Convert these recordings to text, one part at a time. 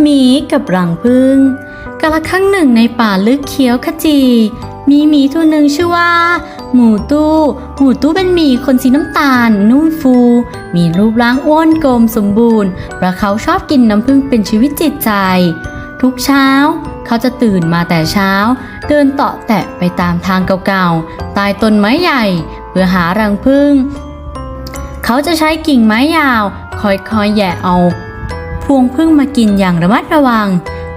หมีกับรังผึ้งกาละครั้งหนึ่งในป่าลึกเขียวขจี มีหมีตัวหนึ่งชื่อว่า หมูตู้ หมูตู้เป็นหมีคนสีน้ำตาล นุ่มฟู มีรูปร่างอ้วนกลมสมบูรณ์เพราะเขาชอบกินน้ำผึ้งเป็นชีวิตจิตใจ ทุกเช้า เขาจะตื่นมาแต่เช้า เดินเตาะแตะไปตามทางเก่าๆใต้ต้นไม้ใหญ่ เพื่อหารังผึ้งเขาจะใช้กิ่งไม้ยาวคอยๆแย่เอา พวงพึ่งมากินอย่างระมัดระวัง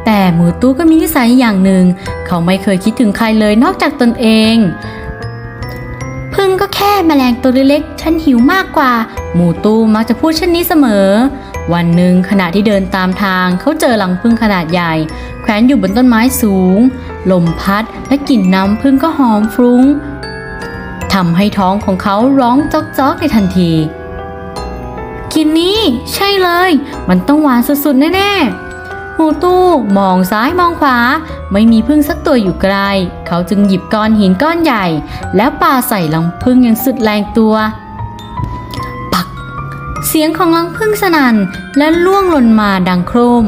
แต่หมูตู้ก็มีนิสัยอย่างหนึ่ง เขาไม่เคยคิดถึงใครเลยนอกจากตนเอง พึ่งก็แค่แมลงตัวเล็กๆฉันหิวมากกว่า หมูตู้มักจะพูดเช่นนี้เสมอ วันหนึ่งขณะที่เดินตามทางเขาเจอรังพึ่งขนาดใหญ่ แขวนอยู่บนต้นไม้สูง ลมพัดและกลิ่นน้ำพึ่งก็หอมฟรุ้งทำให้ท้องของเขาร้องจอกๆในทันที กินนี่ใช่เลย มันต้องหวานสุดๆแน่ๆหมูตู้มองซ้ายมองขวา ไม่มีพึ่งสักตัวอยู่ไกล เขาจึงหยิบก้อนหินก้อนใหญ่ แล้วปาใส่รังพึ่งอย่างสุดแรงตัว ปัก เสียงของรังพึ่งสนั่นและล่วงหล่นมาดังโครม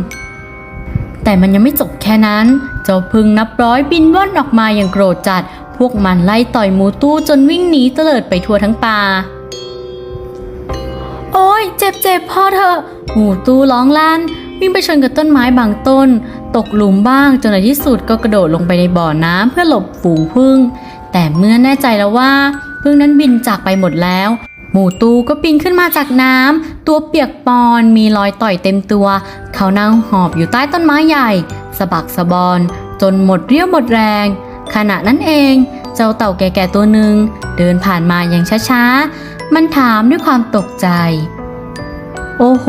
แต่มันยังไม่จบแค่นั้น เจ้าพึ่งนับร้อยบินว่อนออกมาอย่างโกรธจัด พวกมันไล่ต่อยหมูตู้จนวิ่งหนีเตลิดไปทั่วทั้งป่า โอ้ยเจ็บเจ็บพอเถอะหมูตู้ร้องลั่นวิ่งไปชนกับต้นไม้บางต้น ตกหลุมบ้างจนในที่สุดก็กระโดดลงไปในบ่อน้ำเพื่อหลบฝูงพึ่ง แต่เมื่อแน่ใจแล้วว่าพึ่งนั้นบินจากไปหมดแล้ว หมูตู้ก็ปีนขึ้นมาจากน้ำตัวเปียกปอนมีรอยต่อยเต็มตัว เขานั่งหอบอยู่ใต้ต้นไม้ใหญ่สะบักสะบอน จนหมดเรี่ยวหมดแรง ขณะนั้นเอง เจ้าเต่าแก่ๆตัวหนึ่งเดินผ่านมาอย่างช้าๆ มันถามด้วยความตกใจ โอ้โห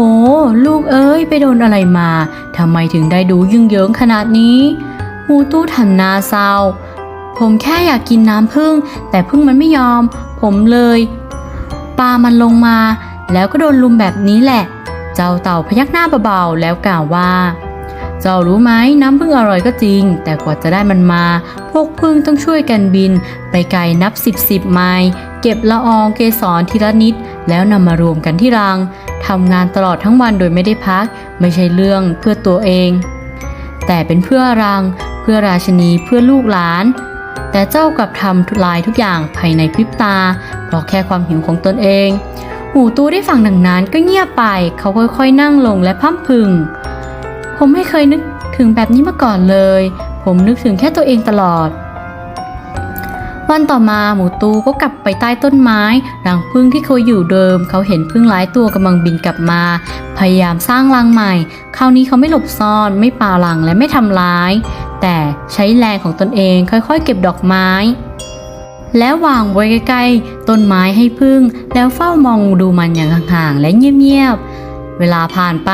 ลูกเอ้ย ไปโดนอะไรมาทำไมถึงได้ดูยุ่งเยิงขนาดนี้หมูตู้ทำนาเศร้า ผมแค่อยากกินน้ำผึ้งแต่ผึ้งมันไม่ยอม ผมเลยปามันลงมา แล้วก็โดนลุมแบบนี้แหละ เจ้าเต่าพยักหน้าเบาๆแล้วกล่าวว่า เจ้ารู้ไหมน้ำผึ้งอร่อยก็จริง แต่กว่าจะได้มันมา พวกผึ้งต้องช่วยกันบิน ไปไกลนับสิบสิบไมล์ เก็บละอองเกสรทีละนิด แล้วนำมารวมกันที่รังทำงานตลอดทั้งวันโดยไม่ได้พัก ไม่ใช่เรื่องเพื่อตัวเอง แต่เป็นเพื่อรัง เพื่อราชนีเพื่อลูกหลาน แต่เจ้ากลับทำทลายทุกอย่างภายในพริบตา เพราะแค่ความหิวของตนเอง หูตู้ได้ฟังดังนั้นก็เงียบไป เขาค่อยๆนั่งลงและพั่มพึงผมไม่เคยนึกถึงแบบนี้มาก่อนเลย ผมนึกถึงแค่ตัวเองตลอด วันต่อมาหมูตูก็กลับไปใต้ต้นไม้รังพึ่งที่เคยอยู่เดิม เขาเห็นพึ่งหลายตัวกำลังบินกลับมา พยายามสร้างรังใหม่ คราวนี้เขาไม่หลบซ่อน ไม่ปารังและไม่ทำร้าย แต่ใช้แรงของตนเองค่อยๆ เก็บดอกไม้ แล้ววางไว้ใกล้ๆต้นไม้ให้พึ่ง แล้วเฝ้ามองดูมันอย่างห่างๆและเงียบๆ เวลาผ่านไป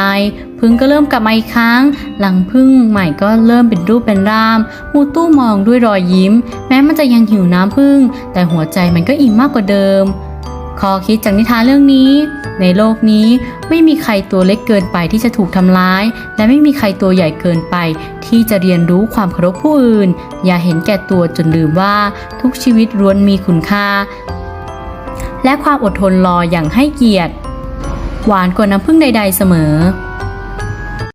พึ่งก็เริ่มกลับมาอีกครั้ง หลังพึ่งใหม่ก็เริ่มเป็นรูปเป็นร่ามมูตู้มองด้วยรอยยิ้ม แม้มันจะยังหิวน้ำพึ่ง แต่หัวใจมันก็อิ่มมากกว่าเดิมข้อคิดจากนิทานเรื่องนี้ ในโลกนี้ไม่มีใครตัวเล็กเกินไปที่จะถูกทำร้าย และไม่มีใครตัวใหญ่เกินไป ที่จะเรียนรู้ความเคารพผู้อื่น อย่าเห็นแก่ตัวจนลืมว่า ทุกชีวิตล้วนมีคุณค่า และความอดทนรออย่างให้เกียรติ หวานกว่าน้ำผึ้งใด ๆ เสมอ